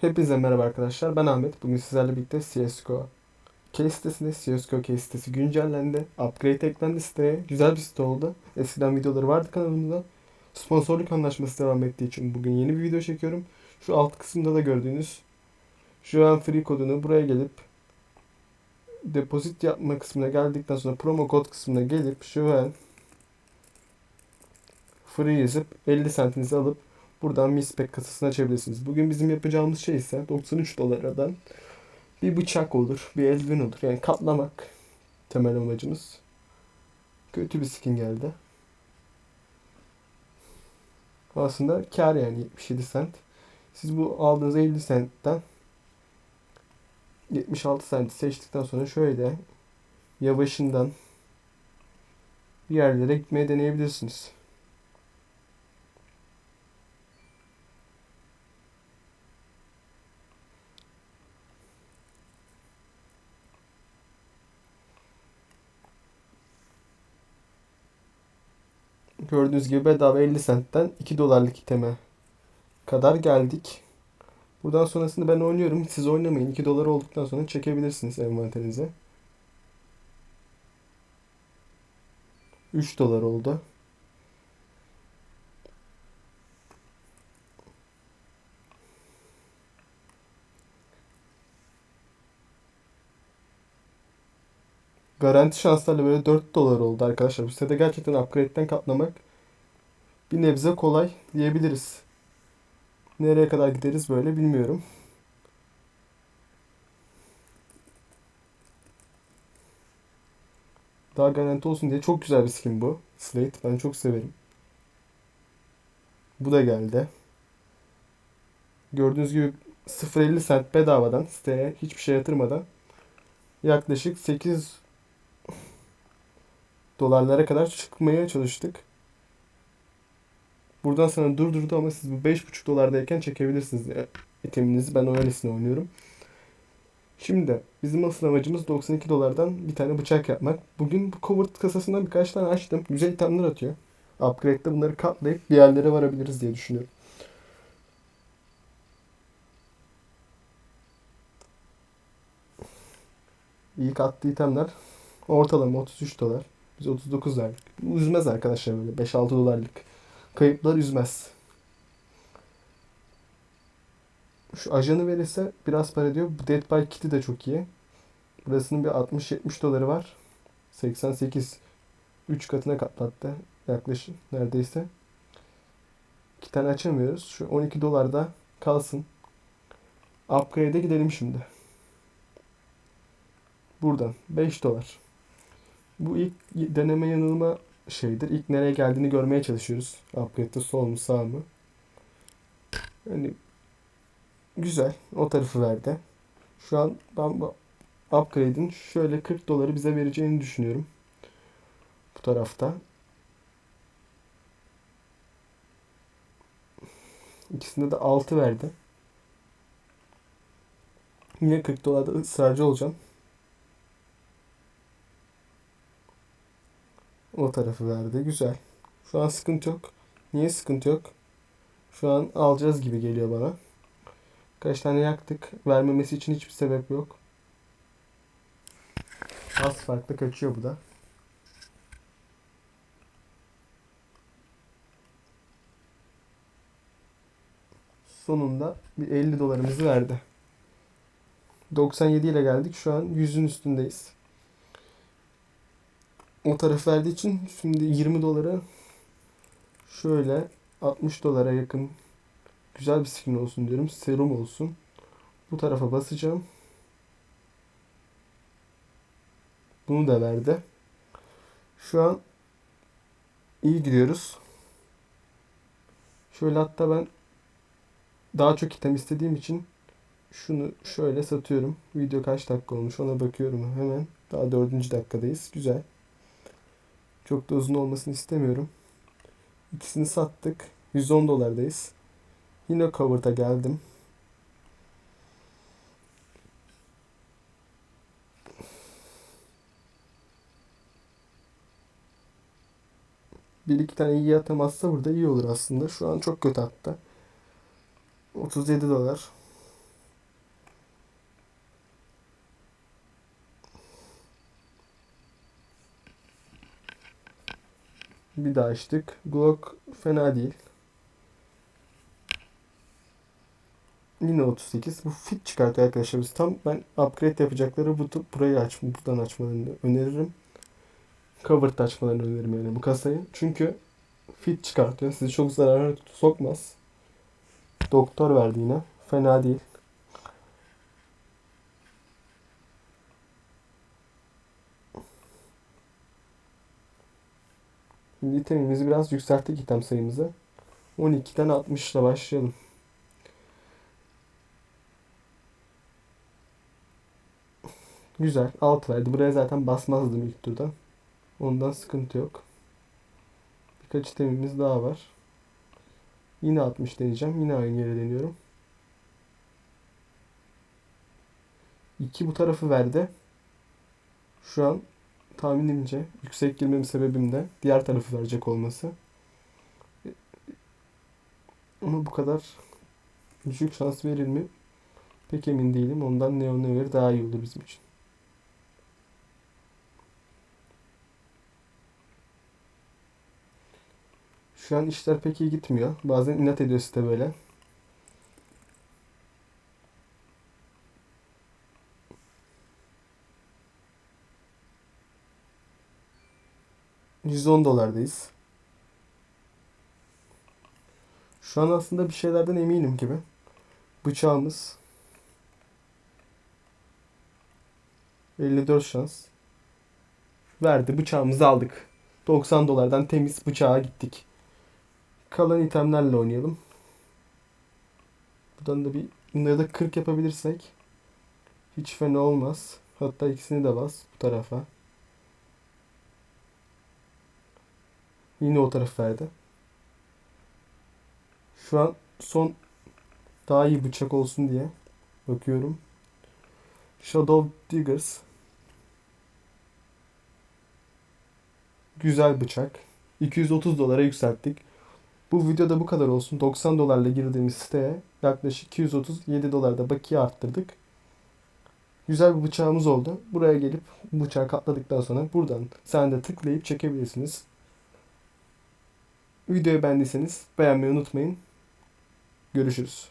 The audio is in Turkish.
Hepinize merhaba arkadaşlar. Ben Ahmet. Bugün sizlerle birlikte CSGO case sitesinde CSGO case sitesi güncellendi. Upgrade eklendi siteye. Güzel bir site oldu. Eskiden videoları vardı kanalımda. Sponsorluk anlaşması devam ettiği için bugün yeni bir video çekiyorum. Şu alt kısımda da gördüğünüz şu an free kodunu buraya gelip depozit yapma kısmına geldikten sonra promo kod kısmına gelip şu an free yazıp 50 centinizi alıp Buradan Mispek kasasını açabilirsiniz. Bugün bizim yapacağımız şey ise 93 dolardan bir bıçak olur, bir eldiven olur. Yani katlamak temel amacımız. Kötü bir skin geldi. Aslında kar yani 77 cent. Siz bu aldığınız 50 centten 76 cent seçtikten sonra şöyle yavaşından bir yerlere gitmeye deneyebilirsiniz. Gördüğünüz gibi bedava 50 centten 2 dolarlık iteme kadar geldik. Buradan sonrasında ben oynuyorum. Siz oynamayın. 2 dolar olduktan sonra çekebilirsiniz envanterinize. 3 dolar oldu. Garanti şanslarla böyle 4 dolar oldu arkadaşlar. Bu sitede gerçekten upgrade'den katlamak bir nebze kolay diyebiliriz. Nereye kadar gideriz böyle bilmiyorum. Daha garanti olsun diye çok güzel bir skin bu. Slate ben çok severim. Bu da geldi. Gördüğünüz gibi 0.50 cent bedavadan siteye hiçbir şey yatırmadan yaklaşık 8 dolarlara kadar çıkmaya çalıştık. Buradan sana durdurdu ama siz bu 5.5 dolardayken çekebilirsiniz iteminizi. Ben öylesine oynuyorum. Şimdi bizim asıl amacımız 92 dolardan bir tane bıçak yapmak. Bugün bu covert kasasından birkaç tane açtım. Güzel itemler atıyor. Upgrade'de bunları katlayıp bir yerlere varabiliriz diye düşünüyorum. İlk attığı itemler ortalama 33 dolar. Biz 39 verdik. Üzmez arkadaşlar böyle 5-6 dolarlık. Kayıplar üzmez. Şu ajanı verirse biraz para diyor. Bu Dead by Kit'i de çok iyi. Burasının bir 60-70 doları var. 88 3 katına katlattı. Yaklaşık neredeyse. İki tane açamıyoruz. Şu 12 dolarda kalsın. Upgrade'e gidelim şimdi. Buradan 5 dolar. Bu ilk deneme yanılma şeydir. İlk nereye geldiğini görmeye çalışıyoruz. Upgrade'de sol mu sağ mı? Yani güzel. O tarafı verdi. Şu an ben bu upgrade'in şöyle 40 doları bize vereceğini düşünüyorum. Bu tarafta. İkisinde de 6 verdi. Yine 40 dolarda ısrarcı olacağım. O tarafı verdi. Güzel. Şu an sıkıntı yok. Niye sıkıntı yok? Şu an alacağız gibi geliyor bana. Kaç tane yaktık. Vermemesi için hiçbir sebep yok. Az farklı kaçıyor bu da. Sonunda bir 50 dolarımızı verdi. 97 ile geldik. Şu an 100'ün üstündeyiz o taraf verdiği için şimdi 20 dolara şöyle 60 dolara yakın güzel bir skin olsun diyorum. Serum olsun. Bu tarafa basacağım. Bunu da verdi. Şu an iyi gidiyoruz. Şöyle hatta ben daha çok item istediğim için şunu şöyle satıyorum. Video kaç dakika olmuş ona bakıyorum hemen. Daha dördüncü dakikadayız. Güzel. Çok da uzun olmasını istemiyorum. İkisini sattık. 110 dolardayız. Yine cover'da geldim. Bir iki tane iyi atamazsa burada iyi olur aslında. Şu an çok kötü hatta. 37 dolar. Bir daha açtık. Glock fena değil. Yine 38. Bu fit çıkartıyor arkadaşlar. Biz tam ben upgrade yapacakları bu burayı aç, buradan açmalarını öneririm. Covered açmalarını öneririm yani bu kasayı. Çünkü fit çıkartıyor. Sizi çok zarara sokmaz. Doktor verdi yine. Fena değil. Şimdi itemimizi biraz yükselttik item sayımızı. 12'den 60 ile başlayalım. Güzel. 6 verdi. Buraya zaten basmazdım ilk turda. Ondan sıkıntı yok. Birkaç itemimiz daha var. Yine 60 deneyeceğim. Yine aynı yere deniyorum. 2 bu tarafı verdi. Şu an tahminimce yüksek girmem sebebim de diğer tarafı verecek olması. Ama bu kadar düşük şans verir mi? Pek emin değilim. Ondan Neon Never daha iyi olur bizim için. Şu an işler pek iyi gitmiyor. Bazen inat ediyor site böyle. %10 dolardayız. Şu an aslında bir şeylerden eminim gibi. Bıçağımız 54 şans. Verdi. Bıçağımızı aldık. 90 dolardan temiz bıçağa gittik. Kalan itemlerle oynayalım. Buradan da bir bunları da 40 yapabilirsek hiç fena olmaz. Hatta ikisini de bas bu tarafa. Yine o taraf verdi. Şu an son daha iyi bıçak olsun diye bakıyorum. Shadow Diggers. Güzel bıçak. 230 dolara yükselttik. Bu videoda bu kadar olsun. 90 dolarla girdiğimiz siteye yaklaşık 237 dolarda bakiye arttırdık. Güzel bir bıçağımız oldu. Buraya gelip bıçağı katladıktan sonra buradan sen de tıklayıp çekebilirsiniz. Videoyu beğendiyseniz beğenmeyi unutmayın. Görüşürüz.